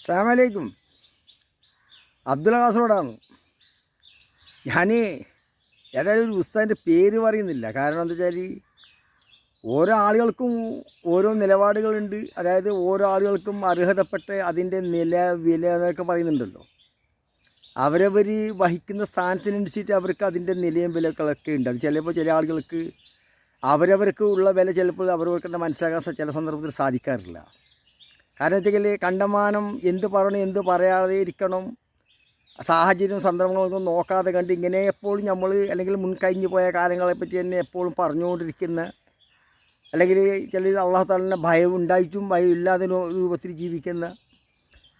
അസ്സാമലൈക്കും അബ്ദുൽ കാസർഗോഡാണ് ഞാൻ ഏതായാലും ഒരു ഉസ്താദിന്റെ പേര് പറയുന്നില്ല. കാരണം എന്താ വെച്ചാൽ ഓരോ ആളുകൾക്കും ഓരോ നിലപാടുകളുണ്ട്. അതായത് ഓരോ ആളുകൾക്കും അർഹതപ്പെട്ട അതിന്റെ നില വില എന്നൊക്കെ പറയുന്നുണ്ടല്ലോ. അവരവർ വഹിക്കുന്ന സ്ഥാനത്തിനനുസരിച്ച് അവർക്ക് അതിന്റെ നിലയും വിലകളൊക്കെ ഉണ്ട്. അത് ചിലപ്പോൾ ചില ആളുകൾക്ക് അവരവർക്ക് ഉള്ള വില ചിലപ്പോൾ അവർക്ക് മനസ്സിലാക്കാൻ ചില സന്ദർഭത്തിൽ സാധിക്കാറില്ല. കാരണം കണ്ടമാനം എന്ത് പറയണം എന്ത് പറയാതെ ഇരിക്കണം. സാഹചര്യം സന്ദർഭങ്ങളൊന്നും നോക്കാതെ കണ്ട് ഇങ്ങനെ എപ്പോഴും നമ്മൾ അല്ലെങ്കിൽ മുൻകഴിഞ്ഞു പോയ കാലങ്ങളെ പറ്റി തന്നെ എപ്പോഴും പറഞ്ഞുകൊണ്ടിരിക്കുന്ന അല്ലെങ്കിൽ ചില അള്ളാഹു താലിന്റെ ഭയം ഉണ്ടായിട്ടും ഭയം ഇല്ലാതെ രൂപത്തിൽ ജീവിക്കുന്ന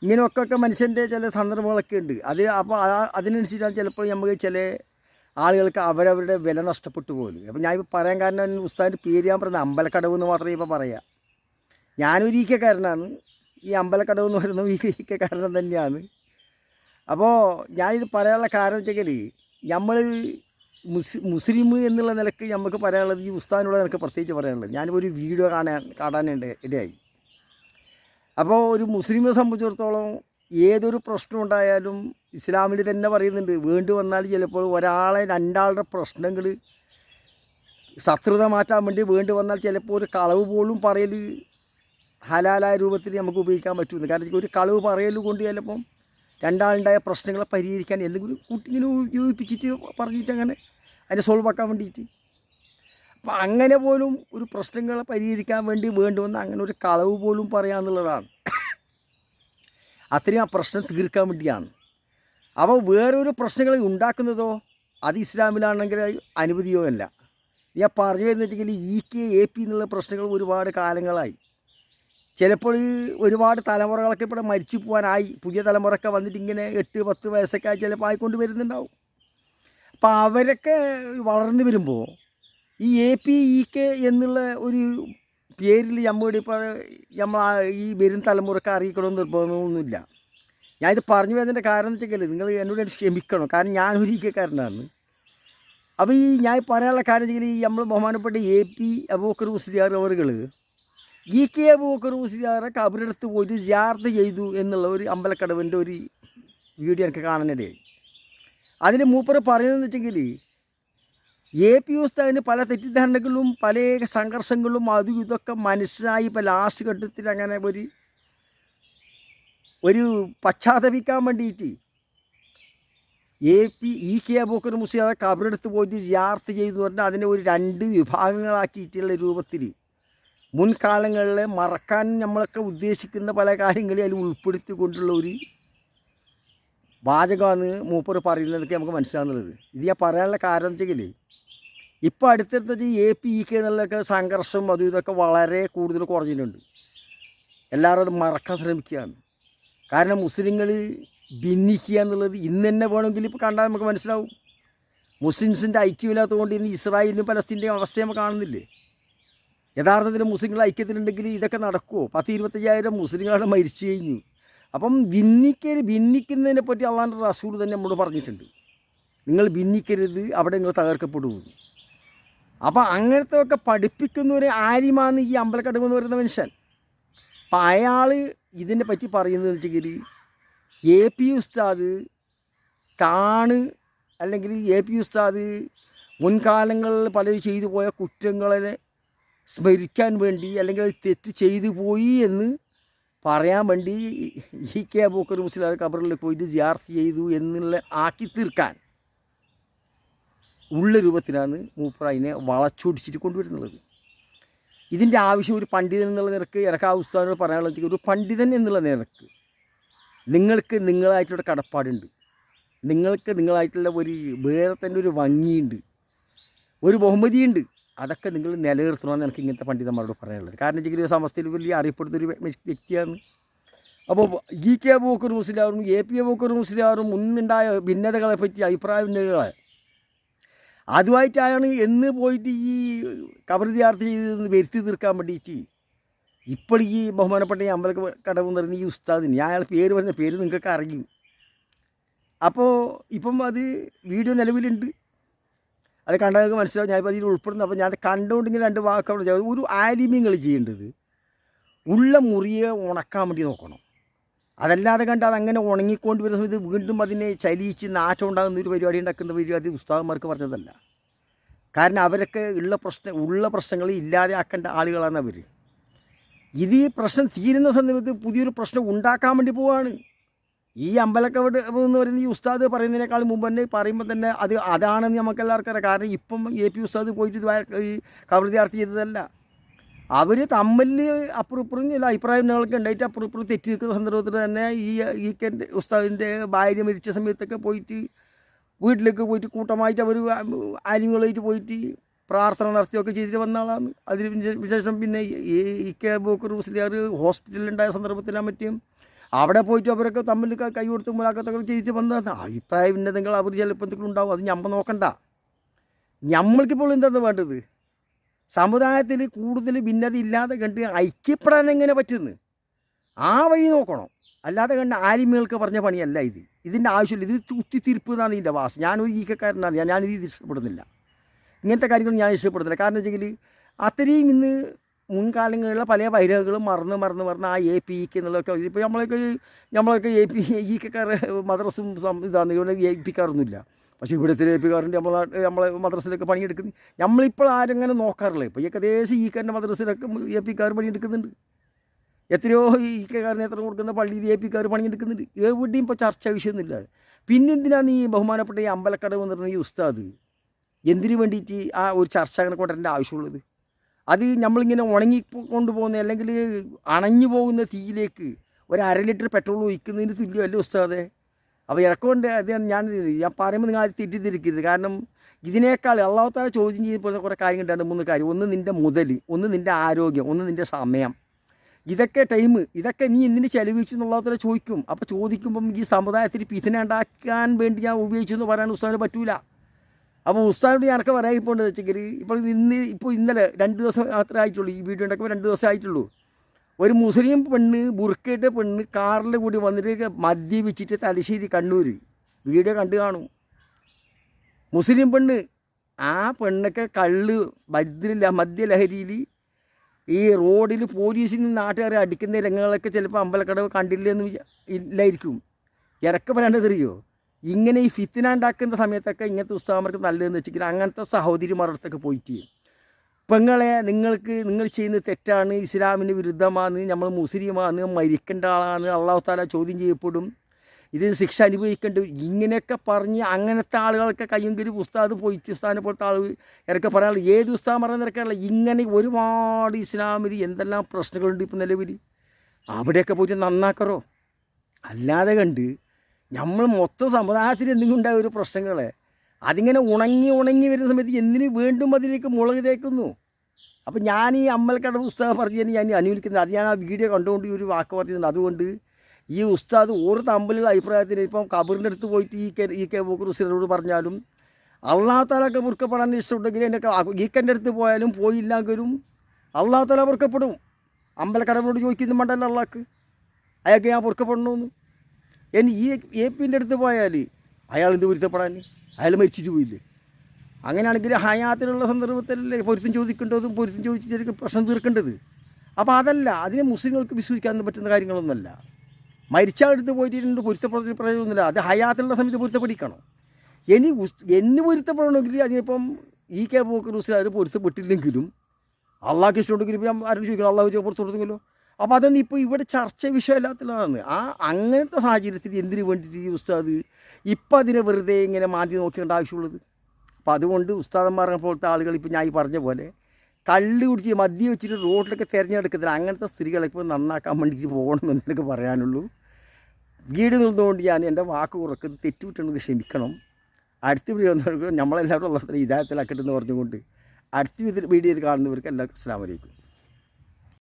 ഇങ്ങനെയൊക്കെ മനുഷ്യന്റെ ചില സന്ദർഭങ്ങളൊക്കെ ഉണ്ട്. അത് അപ്പോൾ അതിനനുസരിച്ചാണ് ചിലപ്പോൾ നമുക്ക് ചില ആളുകൾക്ക് അവരവരുടെ വില നഷ്ടപ്പെട്ടു പോലും അപ്പോൾ ഞാൻ ഇപ്പോൾ പറയാൻ കാരണം ഉസ്താദിന്റെ പേര് ഞാൻ പറഞ്ഞത് അമ്പലക്കടവ് എന്ന് മാത്രമേ ഇപ്പോൾ പറയാം. ഈക്കക്കാരനാണ് ഈ അമ്പലക്കടവ് എന്ന് പറയുന്നത് ഈ കാരണം തന്നെയാണ്. അപ്പോൾ ഞാനിത് പറയാനുള്ള കാരണം വെച്ചെങ്കിൽ നമ്മൾ മുസ് മുസ്ലിം എന്നുള്ള നിലയ്ക്ക് നമുക്ക് പറയാനുള്ളത് ഈ ഉസ്താദിനോട് നിനക്ക് പ്രത്യേകിച്ച് പറയാനുള്ളത്. ഞാനിപ്പോൾ ഒരു വീഡിയോ കാണാൻ കാണാനുണ്ട് ഇടയായി. അപ്പോൾ ഒരു മുസ്ലിമിനെ സംബന്ധിച്ചിടത്തോളം ഏതൊരു പ്രശ്നം ഉണ്ടായാലും ഇസ്ലാമിൽ തന്നെ പറയുന്നുണ്ട്. വീണ്ടും വന്നാൽ ചിലപ്പോൾ ഒരാളെ രണ്ടാളുടെ പ്രശ്നങ്ങൾ ശത്രുത മാറ്റാൻ വേണ്ടി വീണ്ടും വന്നാൽ ചിലപ്പോൾ ഒരു കളവ് പോലും പറയൽ ഹലാലായ രൂപത്തിൽ നമുക്ക് ഉപയോഗിക്കാൻ പറ്റുമെന്ന്. കാരണം ഒരു കളവ് പറയൽ കൊണ്ട് ചിലപ്പം രണ്ടാളുണ്ടായ പ്രശ്നങ്ങളെ പരിഹരിക്കാൻ എന്തെങ്കിലും കൂട്ടിങ്ങനെ യോജിപ്പിച്ചിട്ട് പറഞ്ഞിട്ട് അങ്ങനെ അതിനെ സോൾവ് ആക്കാൻ വേണ്ടിയിട്ട്. അപ്പം അങ്ങനെ പോലും ഒരു പ്രശ്നങ്ങളെ പരിഹരിക്കാൻ വേണ്ടി വേണ്ടി വന്ന അങ്ങനെ ഒരു കളവ് പോലും പറയാമെന്നുള്ളതാണ് അത്രയും ആ പ്രശ്നം തീർക്കാൻ വേണ്ടിയാണ്. അപ്പോൾ വേറൊരു പ്രശ്നങ്ങൾ ഉണ്ടാക്കുന്നതോ അത് ഇസ്ലാമിലാണെങ്കിൽ അനുമതിയോ അല്ല ഞാൻ പറഞ്ഞു വരുന്നിട്ടെങ്കിൽ ഇ കെ എ പി എന്നുള്ള പ്രശ്നങ്ങൾ ഒരുപാട് കാലങ്ങളായി. ചിലപ്പോൾ ഈ ഒരുപാട് തലമുറകളൊക്കെ ഇവിടെ മരിച്ചു പോകാനായി. പുതിയ തലമുറയൊക്കെ വന്നിട്ട് ഇങ്ങനെ എട്ട് പത്ത് വയസ്സൊക്കെ ആയി ചിലപ്പോൾ ആയിക്കൊണ്ട് വരുന്നുണ്ടാവും. അപ്പോൾ അവരൊക്കെ വളർന്നു വരുമ്പോൾ ഈ എ പി ഇ കെ എന്നുള്ള ഒരു പേരിൽ നമ്മളുടെ ഇപ്പോൾ നമ്മൾ ഈ വരും തലമുറയ്ക്ക് അറിയിക്കണമെന്ന് നിർബന്ധമൊന്നുമില്ല. ഞാനിത് പറഞ്ഞു വരുന്നതിന്റെ കാരണം എന്ന് വെച്ചാൽ നിങ്ങൾ എന്നോട് ക്ഷമിക്കണം. കാരണം ഞാൻ ഒരു ഇക്കാരനാണ് അപ്പോൾ ഈ ഞാൻ പറയാനുള്ള കാര്യം വെച്ചാൽ ഈ നമ്മൾ ബഹുമാനപ്പെട്ട എ പി അബൂക്കർ ഉസ്ലിയാർ അവറുകൾ ഇ കെ അബൂക്കർ മുസ്ലിയാറെ കബറെടുത്ത് പോയിട്ട് ജിയാർത്ത് ചെയ്തു എന്നുള്ള ഒരു അമ്പലക്കടവിന്റെ ഒരു വീഡിയോ എനിക്ക് കാണാനിടയായി. അതിന് മൂപ്പർ പറയുന്നതെന്ന് വെച്ചെങ്കിൽ എ പി ഉസ്താദിന് പല തെറ്റിദ്ധാരണകളും പല സംഘർഷങ്ങളും അതും ഇതൊക്കെ മനസ്സിലായി ഇപ്പോൾ ലാസ്റ്റ് ഘട്ടത്തിൽ അങ്ങനെ ഒരു ഒരു പശ്ചാത്തപിക്കാൻ വേണ്ടിയിട്ട് A P E K Abubakar മുസ്ലിയാറെ കബറെടുത്ത് പോയിട്ട് ജിയാർത്ത് ചെയ്തു പറഞ്ഞാൽ അതിനെ ഒരു രണ്ട് വിഭാഗങ്ങളാക്കിയിട്ടുള്ള രൂപത്തിൽ മുൻകാലങ്ങളിൽ മറക്കാൻ നമ്മളൊക്കെ ഉദ്ദേശിക്കുന്ന പല കാര്യങ്ങളും അതിൽ ഉൾപ്പെടുത്തിക്കൊണ്ടുള്ള ഒരു വാചകമാണ് മൂപ്പർ പറയുന്നതൊക്കെ നമുക്ക് മനസ്സിലാകുന്നുള്ളത് ഇത് ഞാൻ പറയാനുള്ള കാരണം വെച്ചെങ്കിൽ ഇപ്പോൾ അടുത്തടുത്ത് എ പി ഇ കെ എന്നുള്ളതൊക്കെ സംഘർഷം അതും ഇതൊക്കെ വളരെ കൂടുതൽ കുറഞ്ഞിട്ടുണ്ട്. എല്ലാവരും അത് മറക്കാൻ ശ്രമിക്കുകയാണ്. കാരണം മുസ്ലിങ്ങൾ ഭിന്നിക്കുക എന്നുള്ളത് ഇന്ന് തന്നെ വേണമെങ്കിൽ ഇപ്പോൾ കണ്ടാൽ നമുക്ക് മനസ്സിലാവും. മുസ്ലിംസിന്റെ ഐക്യമില്ലാത്തതുകൊണ്ട് ഇന്ന് ഇസ്രായേലിനും പലസ്തീന്റെയും അവസ്ഥ നമ്മൾ കാണുന്നില്ലേ? യഥാർത്ഥത്തിൽ മുസ്ലിങ്ങൾ ഐക്യത്തിലുണ്ടെങ്കിൽ ഇതൊക്കെ നടക്കുമോ പത്ത് ഇരുപത്തയ്യായിരം മുസ്ലിങ്ങളാണ് മരിച്ചു കഴിഞ്ഞു. അപ്പം ഭിന്നിക്കൽ ഭിന്നിക്കുന്നതിനെ പറ്റി അള്ളാന്റെ റസൂൽ തന്നെ നമ്മോട് പറഞ്ഞിട്ടുണ്ട്. നിങ്ങൾ ഭിന്നിക്കരുത് അവിടെ നിങ്ങൾ തകർക്കപ്പെടുമെന്ന് അപ്പം അങ്ങനത്തെ ഒക്കെ പഠിപ്പിക്കുന്ന ഒരു ആര്യമാണ് ഈ അമ്പലക്കടവ് എന്ന് പറയുന്ന മനുഷ്യൻ. അപ്പം അയാൾ ഇതിനെ പറ്റി പറയുന്നത് വെച്ചെങ്കിൽ എ പി ഉസ്താദ് താണ് അല്ലെങ്കിൽ എ പി ഉസ്താദ് മുൻകാലങ്ങളിൽ പലരും ചെയ്തു പോയ കുറ്റങ്ങളെ സ്മരിക്കാൻ വേണ്ടി അല്ലെങ്കിൽ അത് തെറ്റ് ചെയ്തു പോയി എന്ന് പറയാൻ വേണ്ടി ഇ കെ ബോക്കർ മുസ്ലിം പോയി പോയിട്ട് ജിയാർത്ത് ചെയ്തു എന്നുള്ള ആക്കി തീർക്കാൻ ഉള്ള രൂപത്തിലാണ് മൂപ്പർ അതിനെ വളച്ചൊടിച്ചിട്ട് കൊണ്ടുവരുന്നത്. ഇതിന്റെ ആവശ്യം ഒരു പണ്ഡിതൻ എന്നുള്ള നിരക്ക് പറയാനുള്ളത് വെച്ചാൽ ഒരു പണ്ഡിതൻ എന്നുള്ള നിരക്ക് നിങ്ങൾക്ക് നിങ്ങളായിട്ടുള്ള കടപ്പാടുണ്ട്. നിങ്ങൾക്ക് നിങ്ങളായിട്ടുള്ള ഒരു വേറെ തന്നെ ഒരു ഭംഗിയുണ്ട്. ഒരു ബഹുമതിയുണ്ട്. അതൊക്കെ നിങ്ങൾ നിലനിർത്തണമെന്ന് എനിക്ക് ഇങ്ങനത്തെ പണ്ഡിതന്മാരോട് പറയാനുള്ളത്. കാരണം വെച്ചെങ്കിൽ സമസ്തയിൽ വലിയ അറിയപ്പെടുന്ന ഒരു വ്യക്തിയാണ്. അപ്പോൾ ഇ കെ ബോക്കർ മുസ്ലിയാറും എ പി എ ബോക്കർ മുസ്ലിയാറും മുന്നുണ്ടായ ഭിന്നതകളെ പറ്റി അഭിപ്രായ ഭിന്നതകളെ. അതുമായിട്ടാണ് എന്ന് പോയിട്ട് ഈ ചെയ്ത് വരുത്തി തീർക്കാൻ വേണ്ടിയിട്ട് ഇപ്പോൾ ഈ ബഹുമാനപ്പെട്ട ഈ അമ്പല കടവ് പറയുന്ന ഈ ഉസ്താദിന് ഞാൻ അയാൾ പേര് പറഞ്ഞ പേര് നിങ്ങൾക്കൊക്കെ അറിയും അപ്പോൾ ഇപ്പം അത് വീഡിയോ നിലവിലുണ്ട്. അത് കണ്ടാൽ നിങ്ങൾക്ക് മനസ്സിലാവും. ഞാൻ ഇപ്പോൾ അതിൽ ഉൾപ്പെടുന്നു അപ്പോൾ ഞാൻ കണ്ടുകൊണ്ട് ഇങ്ങനെ രണ്ട് വാക്കുകൾ. ഒരു ആലിമ്യങ്ങൾ ചെയ്യേണ്ടത്. ഉള്ള മുറിയെ ഉണക്കാൻ വേണ്ടി നോക്കണം. അതല്ലാതെ കണ്ട് അതങ്ങനെ ഉണങ്ങിക്കൊണ്ട് വരുന്ന സമയത്ത് വീണ്ടും അതിനെ ചലിച്ച് നാറ്റം ഉണ്ടാകുന്ന ഒരു പരിപാടി ഉണ്ടാക്കുന്ന പരിപാടി ഉസ്താദന്മാർക്ക് പറഞ്ഞതല്ല. കാരണം അവരൊക്കെ ഉള്ള പ്രശ്നം ഉള്ള പ്രശ്നങ്ങൾ ഇല്ലാതെ ആക്കേണ്ട ആളുകളാണ് അവർ ഇത് ഈ പ്രശ്നം തീരുന്ന സമയത്ത് പുതിയൊരു പ്രശ്നം ഉണ്ടാക്കാൻ വേണ്ടി പോവാണ്. ഈ അമ്പലക്കവട് എന്ന് പറയുന്ന ഈ ഉസ്താദ് പറയുന്നതിനേക്കാൾ മുമ്പ് തന്നെ പറയുമ്പോൾ തന്നെ അത് അതാണെന്ന് നമുക്ക് എല്ലാവർക്കും അറിയാം. കാരണം ഇപ്പം എ പി ഉസ്താദ് പോയിട്ട് ഈ കവൃതിയാർത്ഥി ചെയ്തതല്ല. അവർ തമ്മിൽ അപ്പുറം ഇപ്പുറം ചില നിങ്ങൾക്ക് ഉണ്ടായിട്ട് അപ്പുറം ഇപ്പുറം തെറ്റി നിൽക്കുന്ന സന്ദർഭത്തിൽ തന്നെ ഈ ഈ കെന്റെ ഉസ്താദിന്റെ ഭാര്യ മരിച്ച സമയത്തൊക്കെ പോയിട്ട് വീട്ടിലേക്ക് പോയിട്ട് കൂട്ടമായിട്ട് അവർ ആര്യങ്ങളായിട്ട് പോയിട്ട് പ്രാർത്ഥന നടത്തിയൊക്കെ ചെയ്തിട്ട് വന്ന ആളാണ്. അതിന് ശേഷം പിന്നെ ഈ കെ ബോക്കർ ഹോസ്പിറ്റലിലുണ്ടായ സന്ദർഭത്തിലാൻ പറ്റിയും അവിടെ പോയിട്ട് അവരൊക്കെ തമ്മിൽ ക- കൊടുത്ത് മുലാക്കത്തൊക്കെ ചിരിച്ച് വന്നതാണ്. അഭിപ്രായ ഭിന്നതകൾ അവർ ചിലപ്പോൾ ഉണ്ടാവും. അത് ഞമ്മ നോക്കണ്ട. ഞമ്മൾക്കിപ്പോൾ എന്താണ് വേണ്ടത്? സമുദായത്തിൽ കൂടുതൽ ഭിന്നത ഇല്ലാതെ കണ്ട് ഐക്യപ്പെടാൻ എങ്ങനെ പറ്റുന്നു? ആ വഴി നോക്കണം. അല്ലാതെ കണ്ട് ആലിമകൾക്ക് പറഞ്ഞ പണിയല്ല ഇത്. ഇതിന്റെ ആവശ്യമില്ല. ഇത് കുത്തിത്തിരിപ്പ് എന്നാണ് ഇതിന്റെ വാസ്. ഞാനൊരു ഈക്കക്കാരനാണ്. ഞാൻ ഞാനിത് ഇഷ്ടപ്പെടുന്നില്ല. ഇങ്ങനത്തെ കാര്യങ്ങൾ ഞാൻ ഇഷ്ടപ്പെടുന്നില്ല. കാരണം വെച്ചെങ്കിൽ അത്രയും ഇന്ന് മുൻകാലങ്ങളിലെ പല വൈരകളും മറന്ന് മറന്ന് മറന്ന് ആ എ പി ഇക്ക് എന്നുള്ളതൊക്കെ ഇപ്പോൾ നമ്മളൊക്കെ നമ്മളൊക്കെ എ പി ഈക്കക്കാർ മദ്രസും ഇതാണ്. ഇവിടെ എ പിക്കാരൊന്നുമില്ല പക്ഷേ ഇവിടുത്തെ എ പി കാറിന്റെ നമ്മൾ നമ്മളെ മദ്രസിലൊക്കെ പണിയെടുക്കുന്നു നമ്മളിപ്പോൾ ആരെങ്ങനെ നോക്കാറില്ല? ഇപ്പോൾ ഏകദേശം ഈ കന്റെ മദ്രസിലൊക്കെ എ പിക്കാർ പണിയെടുക്കുന്നുണ്ട്. എത്രയോ ഈ കാരന് എത്ര കൊടുക്കുന്ന പള്ളിയിൽ എ പിക്കാർ പണിയെടുക്കുന്നുണ്ട്. എവിടെയും ഇപ്പോൾ ചർച്ച വിഷയമൊന്നുമില്ല. പിന്നെ എന്തിനാണ് ഈ ബഹുമാനപ്പെട്ട ഈ അമ്പലക്കടവ് എന്ന് പറഞ്ഞ ഈ ഉസ്താദ്? എന്തിനു വേണ്ടിയിട്ട് ആ ഒരു ചർച്ച അങ്ങനെ കൊണ്ടുവരേണ്ട ആവശ്യമുള്ളത്? അത് നമ്മളിങ്ങനെ ഉണങ്ങി കൊണ്ടുപോകുന്ന അല്ലെങ്കിൽ അണഞ്ഞു പോകുന്ന തീയിലേക്ക് ഒരു അര ലിറ്റർ പെട്രോൾ ഒഴിക്കുന്നതിന് തുല്യമല്ല ഉസ്താദെ? അപ്പോൾ ഇറക്കൊണ്ട് അത് ഞാൻ ഞാൻ പറയുമ്പോൾ നിങ്ങൾ ആരും തെറ്റിദ്ധരിക്കരുത്. കാരണം ഇതിനേക്കാൾ അള്ളാഹത്താല ചോദ്യം ചെയ്യപ്പെടുന്ന കുറേ കാര്യങ്ങൾ രണ്ട് മൂന്ന് കാര്യം. ഒന്ന് നിന്റെ മുതൽ ഒന്ന് നിന്റെ ആരോഗ്യം ഒന്ന് നിന്റെ സമയം. ഇതൊക്കെ ടൈം ഇതൊക്കെ നീ എന്തിന് ചെലവഴിച്ചു എന്നുള്ളതിൽ ചോദിക്കും. അപ്പോൾ ചോദിക്കുമ്പം ഈ സമുദായത്തിൽ പിഥന ഉണ്ടാക്കാൻ വേണ്ടി ഞാൻ ഉപയോഗിച്ചു എന്ന് പറയാൻ ഉസ്താദിന് പറ്റൂല. അപ്പോൾ ഉസ്താദിനോട് ഞാനൊക്കെ എന്താ വെച്ചെങ്കിൽ ഇപ്പോൾ ഇന്ന് ഇപ്പോൾ ഇന്നലെ രണ്ട് ദിവസം മാത്രമേ ആയിട്ടുള്ളൂ. ഈ വീഡിയോ ഉണ്ടാക്കുമ്പോൾ രണ്ട് ദിവസം ആയിട്ടുള്ളൂ. ഒരു മുസ്ലിം പെണ്ണ് ബുർക്കയുടെ പെണ്ണ് കാറിൽ കൂടി വന്നിട്ട് മദ്യപിച്ചിട്ട് തലശ്ശേരി കണ്ണൂർ വീഡിയോ കണ്ടു കാണും. മുസ്ലിം പെണ്ണ് ആ പെണ്ണൊക്കെ കള്ള് മദ്യ മദ്യലഹരിയിൽ ഈ റോഡിൽ പോലീസിന് നാട്ടുകാരെ അടിക്കുന്ന രംഗങ്ങളൊക്കെ ചിലപ്പോൾ അമ്പലക്കടവ് കണ്ടില്ലെന്ന് ഇല്ലായിരിക്കും. ഇറക്കം പറയേണ്ടതറിയോ ഇങ്ങനെ ഈ ഫിത്തിന ഉണ്ടാക്കുന്ന സമയത്തൊക്കെ ഇങ്ങനത്തെ ഉസ്താവന്മാർക്ക് നല്ലതെന്ന് വെച്ചിട്ട് അങ്ങനത്തെ സഹോദരിമാരുടെ അടുത്തൊക്കെ പോയിട്ട് പെങ്ങളെ നിങ്ങൾക്ക് നിങ്ങൾ ചെയ്യുന്ന തെറ്റാണ് ഇസ്ലാമിന് വിരുദ്ധമാണ് നമ്മൾ മുസ്ലിമാണ് മരിക്കേണ്ട ആളാണ് അള്ളാഹു താല ചോദ്യം ചെയ്യപ്പെടും. ഇത് ശിക്ഷ അനുഭവിക്കേണ്ടി. ഇങ്ങനെയൊക്കെ പറഞ്ഞ് അങ്ങനത്തെ ആളുകളൊക്കെ കയ്യെങ്കിലും ഉസ്താദ് പോയിട്ട് ഉസ്താദിനെ പോലത്തെ ആൾ ഇറക്കെ പറയാനുള്ള ഏത് ഉസ്താദ് പറയുന്ന ഇറക്കാനുള്ള ഇങ്ങനെ ഒരുപാട് ഇസ്ലാമിൽ എന്തെല്ലാം പ്രശ്നങ്ങളുണ്ട് ഇപ്പം നിലവിൽ അവിടെയൊക്കെ പോയിട്ട് നന്നാക്കറോ? അല്ലാതെ കണ്ട് നമ്മൾ മൊത്തം സമുദായത്തിൽ എന്തെങ്കിലും ഉണ്ടായ ഒരു പ്രശ്നങ്ങളെ അതിങ്ങനെ ഉണങ്ങി ഉണങ്ങി വരുന്ന സമയത്ത് എന്തിനു വീണ്ടും അതിലേക്ക് മുളക് തേക്കുന്നു? അപ്പം ഞാൻ ഈ അമ്മൽക്കട പുസ്തകം പറഞ്ഞു ഞാൻ അനുകൂലിക്കുന്നത് അത് ഞാൻ ആ വീഡിയോ കണ്ടുകൊണ്ട് ഈ ഒരു വാക്ക് പറഞ്ഞത് അതുകൊണ്ട് ഈ ഉസ്താദ് ഓരോ തമ്മിലുള്ള അഭിപ്രായത്തിന് ഇപ്പം കബറിന്റെ അടുത്ത് പോയിട്ട് ഈ കെ ഈ കെ ബുക്കുറുസിനോട് പറഞ്ഞാലും അള്ളാഹത്താലൊക്കെ പൊറുക്കപ്പെടാൻ ഇഷ്ടമുണ്ടെങ്കിൽ എന്റെ ഈക്കന്റെ അടുത്ത് പോയാലും പോയില്ലെങ്കിലും അള്ളാഹത്താല പൊറുക്കപ്പെടും. അമ്പലക്കടവിനോട് ചോദിക്കുന്നു മണ്ടല്ല അള്ളാഹ്ക്ക് അയാൾക്ക് ഞാൻ പൊറുക്കപ്പെടണമെന്ന് ഇനി ഈ എ പിന്റെ അടുത്ത് പോയാൽ അയാൾ എന്ത് പൊരുത്തപ്പെടാൻ? അയാൾ മരിച്ചിട്ട് പോയില്ലേ? അങ്ങനെയാണെങ്കിൽ ഹയാത്തിലുള്ള സന്ദർഭത്തിലല്ലേ പൊരുത്തം ചോദിക്കേണ്ടതും പൊരുത്തം ചോദിച്ചിട്ട് പ്രശ്നം തീർക്കേണ്ടത്. അപ്പോൾ അതല്ല അതിനെ മുസ്ലിങ്ങൾക്ക് വിശ്വസിക്കാൻ പറ്റുന്ന കാര്യങ്ങളൊന്നുമല്ല. മരിച്ച അടുത്ത് പോയിട്ടുണ്ട് പൊരുത്തപ്പെടുന്ന പ്രയോജനമൊന്നുമില്ല അത് ഹയാത്തിലുള്ള സമയത്ത് പൊരുത്തപ്പെടിക്കണം. ഇനി എന്നെ പൊരുത്തപ്പെടണമെങ്കിൽ അതിനിപ്പം ഈ കെ പോക്ക് ഹുസ്ലാർ പൊരുത്തപ്പെട്ടില്ലെങ്കിലും അള്ളാഹ്ക്ക് ഇഷ്ടമുണ്ടെങ്കിൽ ഇപ്പം ആരും ചോദിക്കണം. അള്ളാഹ് പുറത്തു കൊടുത്തെങ്കിലോ അപ്പോൾ അതൊന്നും ഇപ്പോൾ ഇവിടെ ചർച്ച വിഷയമല്ലാത്തതാണ് ആ അങ്ങനത്തെ സാഹചര്യത്തിൽ എന്തിനു വേണ്ടിയിട്ട് ഉസ്താദ് ഇപ്പം അതിനെ വെറുതെ ഇങ്ങനെ മാന്തി നോക്കേണ്ട ആവശ്യമുള്ളത്? അപ്പോൾ അതുകൊണ്ട് ഉസ്താദന്മാരെ പോലത്തെ ആളുകൾ ഇപ്പോൾ ഞാൻ ഈ പറഞ്ഞ പോലെ കള്ളി കുടിച്ച് മദ്യം വെച്ചിട്ട് റോഡിലൊക്കെ തിരഞ്ഞെടുക്കത്തില്ല. അങ്ങനത്തെ സ്ത്രീകളെ ഇപ്പോൾ നന്നാക്കാൻ വേണ്ടിയിട്ട് പോകണമെന്ന് എനിക്ക് പറയാനുള്ളൂ. വീട് നിന്നുകൊണ്ട് ഞാൻ എന്റെ വാക്ക് കുറക്കുന്നത് തെറ്റുവിട്ടുണ്ടെങ്കിൽ ക്ഷമിക്കണം. അടുത്ത വീഡിയോ നമ്മളെല്ലാവരും ഉള്ള ഇതായത്തിലാക്കട്ടെന്ന് പറഞ്ഞുകൊണ്ട് അടുത്ത വീഡിയോയിൽ കാണുന്നവർക്ക് എല്ലാവർക്കും അസ്സാം വലൈക്കും